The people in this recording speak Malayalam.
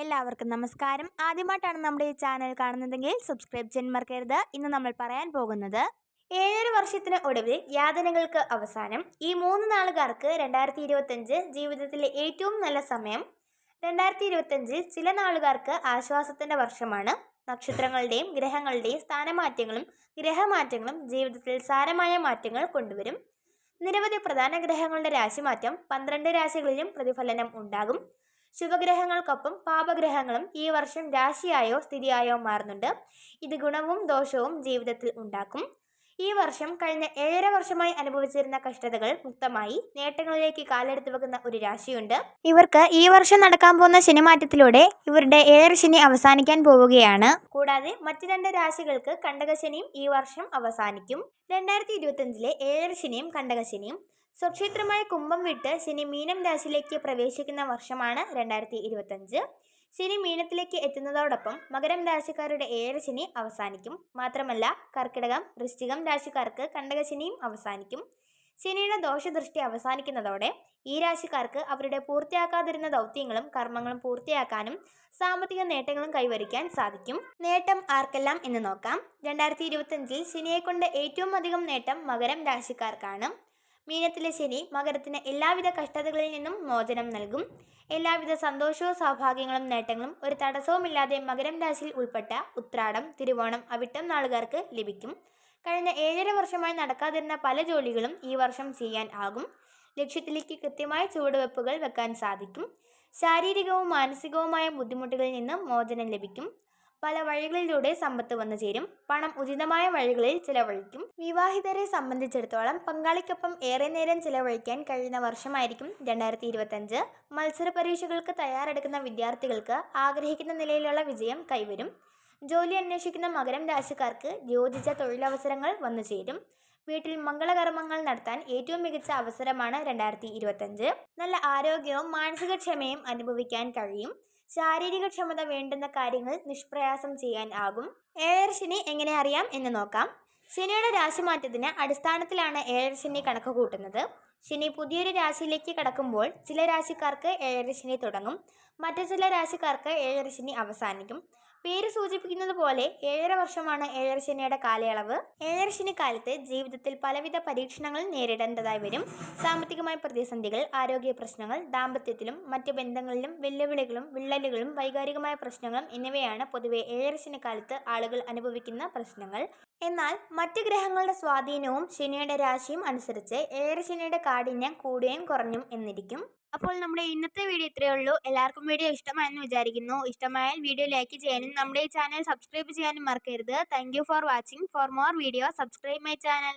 എല്ലാവർക്കും നമസ്കാരം. ആദ്യമായിട്ടാണ് നമ്മുടെ ഈ ചാനൽ കാണുന്നതെങ്കിൽ സബ്സ്ക്രൈബ് ചെയ്യാൻ മറക്കരുത്. ഇന്ന് നമ്മൾ പറയാൻ പോകുന്നത് ഏഴര വർഷത്തിന് ഒടുവിൽ യാതനകൾക്ക് അവസാനം ഈ മൂന്ന് നാളുകാർക്ക് രണ്ടായിരത്തി ഇരുപത്തഞ്ച് ജീവിതത്തിലെ ഏറ്റവും നല്ല സമയം രണ്ടായിരത്തി ഇരുപത്തഞ്ചിൽ ചില നാളുകാർക്ക് ആശ്വാസത്തിന്റെ വർഷമാണ്. നക്ഷത്രങ്ങളുടെയും ഗ്രഹങ്ങളുടെയും സ്ഥാനമാറ്റങ്ങളും ഗ്രഹമാറ്റങ്ങളും ജീവിതത്തിൽ സാരമായ മാറ്റങ്ങൾ കൊണ്ടുവരും. നിരവധി പ്രധാന ഗ്രഹങ്ങളുടെ രാശിമാറ്റം പന്ത്രണ്ട് രാശികളിലും പ്രതിഫലനം ഉണ്ടാകും. ശുഭഗ്രഹങ്ങൾക്കൊപ്പം പാപഗ്രഹങ്ങളും ഈ വർഷം രാശിയായോ സ്ഥിതിയായോ മാറുന്നുണ്ട്. ഇത് ഗുണവും ദോഷവും ജീവിതത്തിൽ ഉണ്ടാക്കും. ഈ വർഷം കഴിഞ്ഞ ഏഴര വർഷമായി അനുഭവിച്ചിരുന്ന കഷ്ടതകൾ മുക്തമായി നേട്ടങ്ങളിലേക്ക് കാലെടുത്തു വെക്കുന്ന ഒരു രാശിയുണ്ട്. ഇവർക്ക് ഈ വർഷം നടക്കാൻ പോകുന്ന ശനിമാറ്റത്തിലൂടെ ഇവരുടെ ഏഴര ശനി അവസാനിക്കാൻ പോവുകയാണ്. കൂടാതെ മറ്റു രണ്ട് രാശികൾക്ക് കണ്ടകശനിയും ഈ വർഷം അവസാനിക്കും. രണ്ടായിരത്തി ഇരുപത്തിയഞ്ചിലെ ഏഴര ശനിയും കണ്ടകശനിയും സ്വക്ഷേത്രമായ കുംഭം വിട്ട് ശനി മീനം രാശിയിലേക്ക് പ്രവേശിക്കുന്ന വർഷമാണ് രണ്ടായിരത്തി ഇരുപത്തഞ്ച് ശനി മീനത്തിലേക്ക് എത്തുന്നതോടൊപ്പം മകരം രാശിക്കാരുടെ ഏഴ് ശനി അവസാനിക്കും. മാത്രമല്ല കർക്കിടകം വൃശ്ചികം രാശിക്കാർക്ക് കണ്ടകശനിയും അവസാനിക്കും. ശനിയുടെ ദോഷദൃഷ്ടി അവസാനിക്കുന്നതോടെ ഈ രാശിക്കാർക്ക് അവരുടെ പൂർത്തിയാക്കാതിരുന്ന ദൗത്യങ്ങളും കർമ്മങ്ങളും പൂർത്തിയാക്കാനും സാമ്പത്തിക നേട്ടങ്ങളും കൈവരിക്കാൻ സാധിക്കും. നേട്ടം ആർക്കെല്ലാം എന്ന് നോക്കാം. രണ്ടായിരത്തി ഇരുപത്തഞ്ചിൽ ശനിയെക്കൊണ്ട് ഏറ്റവും അധികം നേട്ടം മകരം രാശിക്കാർക്കാണ്. മീനത്തിലെ ശനി മകരത്തിന് എല്ലാവിധ കഷ്ടതകളിൽ നിന്നും മോചനം നൽകും. എല്ലാവിധ സന്തോഷവും സൗഭാഗ്യങ്ങളും നേട്ടങ്ങളും ഒരു തടസ്സവുമില്ലാതെ മകരം രാശിയിൽ ഉൾപ്പെട്ട ഉത്രാടം തിരുവോണം അവിട്ടം നാളുകാർക്ക് ലഭിക്കും. കഴിഞ്ഞ ഏഴര വർഷമായി നടക്കാതിരുന്ന പല ജോലികളും ഈ വർഷം ചെയ്യാൻ ആകും. ലക്ഷ്യത്തിലേക്ക് കൃത്യമായ ചുവടുവെപ്പുകൾ വെക്കാൻ സാധിക്കും. ശാരീരികവും മാനസികവുമായ ബുദ്ധിമുട്ടുകളിൽ നിന്നും മോചനം ലഭിക്കും. പല വഴികളിലൂടെ സമ്പത്ത് വന്നു ചേരും. പണം ഉചിതമായ വഴികളിൽ ചിലവഴിക്കും. വിവാഹിതരെ സംബന്ധിച്ചിടത്തോളം പങ്കാളിക്കൊപ്പം ഏറെ നേരം ചിലവഴിക്കാൻ കഴിയുന്ന വർഷമായിരിക്കും രണ്ടായിരത്തി ഇരുപത്തഞ്ച് മത്സര പരീക്ഷകൾക്ക് തയ്യാറെടുക്കുന്ന വിദ്യാർത്ഥികൾക്ക് ആഗ്രഹിക്കുന്ന നിലയിലുള്ള വിജയം കൈവരും. ജോലി അന്വേഷിക്കുന്ന മകരം രാശിക്കാർക്ക് യോജിച്ച തൊഴിലവസരങ്ങൾ വന്നു ചേരും. വീട്ടിൽ മംഗളകർമ്മങ്ങൾ നടത്താൻ ഏറ്റവും മികച്ച അവസരമാണ് രണ്ടായിരത്തി ഇരുപത്തഞ്ച് നല്ല ആരോഗ്യവും മാനസികക്ഷമയും അനുഭവിക്കാൻ കഴിയും. ശാരീരിക ക്ഷമത വേണ്ടുന്ന കാര്യങ്ങൾ നിഷ്പ്രയാസം ചെയ്യാൻ ആകും. ഏഴർശിനി എങ്ങനെ അറിയാം എന്ന് നോക്കാം. ശനിയുടെ രാശിമാറ്റത്തിന് അടിസ്ഥാനത്തിലാണ് ഏഴര ശനി കണക്ക് കൂട്ടുന്നത്. ശനി പുതിയൊരു രാശിയിലേക്ക് കടക്കുമ്പോൾ ചില രാശിക്കാർക്ക് ഏഴരശനി തുടങ്ങും. മറ്റു ചില രാശിക്കാർക്ക് ഏഴരശിനി അവസാനിക്കും. പേര് സൂചിപ്പിക്കുന്നത് പോലെ ഏഴര വർഷമാണ് ഏഴര ശനിയുടെ കാലയളവ്. ഏഴര ശനി കാലത്ത് ജീവിതത്തിൽ പലവിധ പരീക്ഷണങ്ങൾ നേരിടേണ്ടതായി വരും. സാമ്പത്തികമായ പ്രതിസന്ധികൾ ആരോഗ്യ പ്രശ്നങ്ങൾ ദാമ്പത്യത്തിലും മറ്റു ബന്ധങ്ങളിലും വെല്ലുവിളികളും വിള്ളലുകളും വൈകാരികമായ പ്രശ്നങ്ങളും എന്നിവയാണ് പൊതുവെ ഏഴര ശനി കാലത്ത് ആളുകൾ അനുഭവിക്കുന്ന പ്രശ്നങ്ങൾ. എന്നാൽ മറ്റ് ഗ്രഹങ്ങളുടെ സ്വാധീനവും ശനിയുടെ രാശിയും അനുസരിച്ച് ഏഴര ശനിയുടെ കാഠിന്യം കൂടുകയും കുറഞ്ഞും എന്നിരിക്കും. അപ്പോൾ നമ്മുടെ ഇന്നത്തെ വീഡിയോ ഇത്രയേ ഉള്ളൂ. എല്ലാവർക്കും വീഡിയോ ഇഷ്ടമായെന്ന് വിചാരിക്കുന്നു. ഇഷ്ടമായാൽ വീഡിയോ ലൈക്ക് ചെയ്യാനും നമ്മുടെ ഈ ചാനൽ സബ്സ്ക്രൈബ് ചെയ്യാനും മറക്കരുത്. Thank for watching for more video subscribe my channel